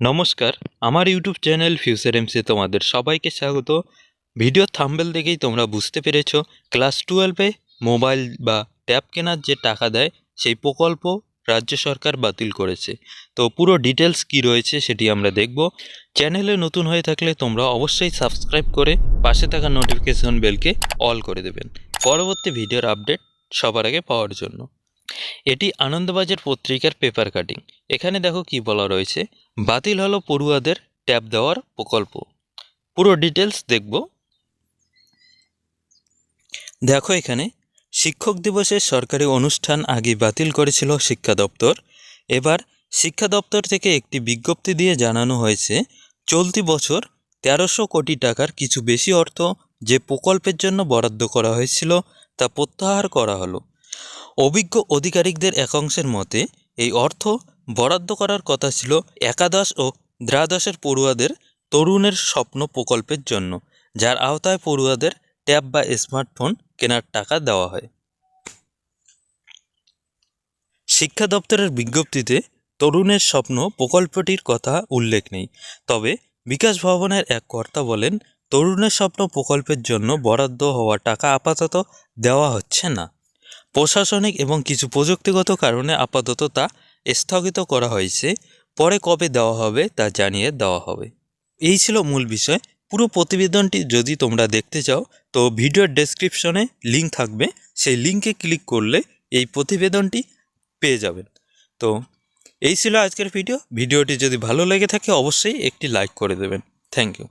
নমস্কার, আমার YouTube channel future এমসে তোমাদের সবাইকে স্বাগত। ভিডিও থাম্বেল দেখেই তোমরা বুঝতে পেরেছ, ক্লাস টুয়েলভে মোবাইল বা ট্যাব কেনার যে টাকা দেয়, সেই প্রকল্প রাজ্য সরকার বাতিল করেছে। তো পুরো ডিটেলস কি রয়েছে সেটি আমরা দেখব। চ্যানেলে নতুন হয়ে থাকলে তোমরা অবশ্যই সাবস্ক্রাইব করে পাশে থাকা নোটিফিকেশন বেলকে অল করে দেবেন। পরবর্তী ভিডিওর আপডেট সবার আগে পাওয়ার জন্য। এটি আনন্দবাজার পত্রিকার পেপার কাটিং এখানে দেখো কি বলা রয়েছে, বাতিল হলো পড়ুয়াদের ট্যাব দেওয়ার প্রকল্প। পুরো ডিটেলস দেখব। দেখো এখানে, শিক্ষক দিবসের সরকারি অনুষ্ঠান আগে বাতিল করেছিল শিক্ষা দপ্তর। এবার শিক্ষা দপ্তর থেকে একটি বিজ্ঞপ্তি দিয়ে জানানো হয়েছে, চলতি বছর তেরোশো কোটি টাকার কিছু বেশি অর্থ যে প্রকল্পের জন্য বরাদ্দ করা হয়েছিল তা প্রত্যাহার করা হলো। অভিজ্ঞ আধিকারিকদের একাংশের মতে, এই অর্থ বরাদ্দ করার কথা ছিল একাদশ ও দ্বাদশের পড়ুয়াদের তরুণের স্বপ্ন প্রকল্পের জন্য, যার আওতায় পড়ুয়াদের ট্যাব বা স্মার্টফোন কেনার টাকা দেওয়া হয়। শিক্ষা দপ্তরের বিজ্ঞপ্তিতে, তরুণের স্বপ্ন প্রকল্পটির কথা উল্লেখ নেই, তবে বিকাশ ভবনের এক কর্তা বলেন, তরুণের স্বপ্ন প্রকল্পের জন্য বরাদ্দ হওয়া টাকা আপাতত দেওয়া হচ্ছে না। প্রশাসনিক এবং কিছু প্রযুক্তিগত কারণে আপাতত তা স্থগিত করা হয়েছে। পরে কবে দেওয়া হবে তা জানিয়ে দেওয়া হবে। এই ছিল মূল বিষয়। পুরো প্রতিবেদনটি যদি তোমরা দেখতে চাও, তো ভিডিওর ডেসক্রিপশনে লিঙ্ক থাকবে। সেই লিঙ্কে ক্লিক করলে এই প্রতিবেদনটি পেয়ে যাবেন। তো এই ছিল আজকের ভিডিও ভিডিওটি যদি ভালো লেগে থাকে, অবশ্যই একটি লাইক করে দেবেন। Thank you